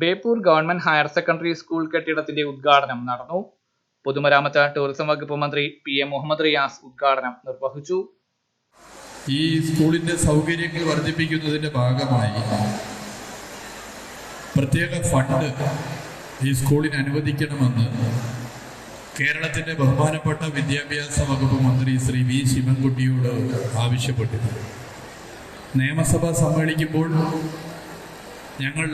Beypore government higher secondary school കെട്ടിടത്തിന്റെ ഉദ്ഘാടനം നടന്നു. പൊതുമരാമത്ത് ടൂറിസം വകുപ്പ് മന്ത്രി പി എം മുഹമ്മദ് റിയാസ് ഉദ്ഘാടനം നിർവഹിച്ചു. ഈ സ്കൂളിന്റെ സൗകര്യങ്ങൾ വർദ്ധിപ്പിക്കുന്നതിന്റെ ഭാഗമായി പ്രത്യേക ഫണ്ട് ഈ സ്കൂളിന് അനുവദിക്കണമെന്ന് കേരളത്തിന്റെ ബഹുമാനപ്പെട്ട വിദ്യാഭ്യാസ വകുപ്പ് മന്ത്രി ശ്രീ വി ശിവൻകുട്ടിയോട് ആവശ്യപ്പെട്ടിരുന്നു. നിയമസഭ സമ്മേളിക്കുമ്പോൾ ഞങ്ങൾ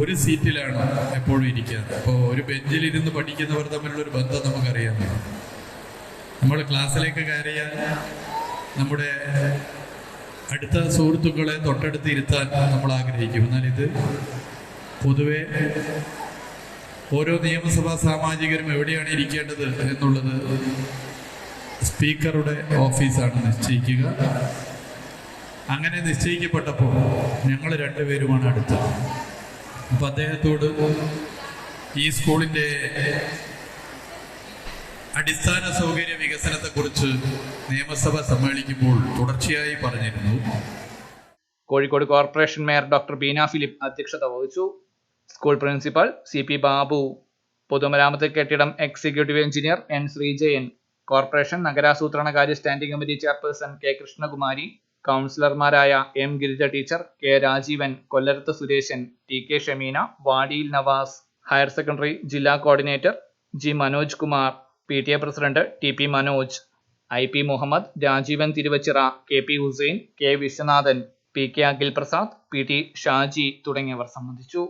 ഒരു സീറ്റിലാണ് എപ്പോഴും ഇരിക്കുക അപ്പോൾ ഒരു ബെഞ്ചിലിരുന്ന് പഠിക്കുന്നവർ തമ്മിലുള്ള ഒരു ബന്ധം നമുക്കറിയാം നമ്മൾ ക്ലാസ്സിലേക്ക് കയറിയാൽ നമ്മുടെ അടുത്ത സുഹൃത്തുക്കളെ തൊട്ടടുത്ത് ഇരുത്താൻ നമ്മൾ ആഗ്രഹിക്കും. എന്നാൽ ഇത് പൊതുവെ ഓരോ നിയമസഭാ സാമാജികരും എവിടെയാണ് ഇരിക്കേണ്ടത് എന്നുള്ളത് സ്പീക്കറുടെ ഓഫീസാണ് നിശ്ചയിക്കുക. അങ്ങനെ നിശ്ചയിക്കപ്പെട്ടപ്പോൾ ഞങ്ങൾ രണ്ടുപേരുമാണ് അടുത്തത് അപ്പം അദ്ദേഹത്തോട് ഈ സ്കൂളിന്റെ അടിസ്ഥാന സൗകര്യ വികസനത്തെക്കുറിച്ച് നിയമസഭ സമ്മേളിക്കുമ്പോൾ തുടർച്ചയായി പറഞ്ഞിരുന്നു. Kozhikode corporation mayor doctor Beena Philip അധ്യക്ഷത വഹിച്ചു. School principal C P Babu പൊതുമരാമത്ത് കെട്ടിടം executive engineer N Sreejayan corporation നഗരാസൂത്രണകാര്യ standing committee chairperson K Krishnakumari കൗൺസിലർമാരായ M Girija teacher K Rajeevan Kollarath Sureshan T K Shameena Vadiyil Navas higher secondary ജില്ലാ coordinator G Manoj Kumar P T A president T P Manoj I P Muhammad Rajeevan Thiruvachira K P Hussain K Viswanathan P K Akhil Prasad P T Shaji തുടങ്ങിയവർ സംബന്ധിച്ചു.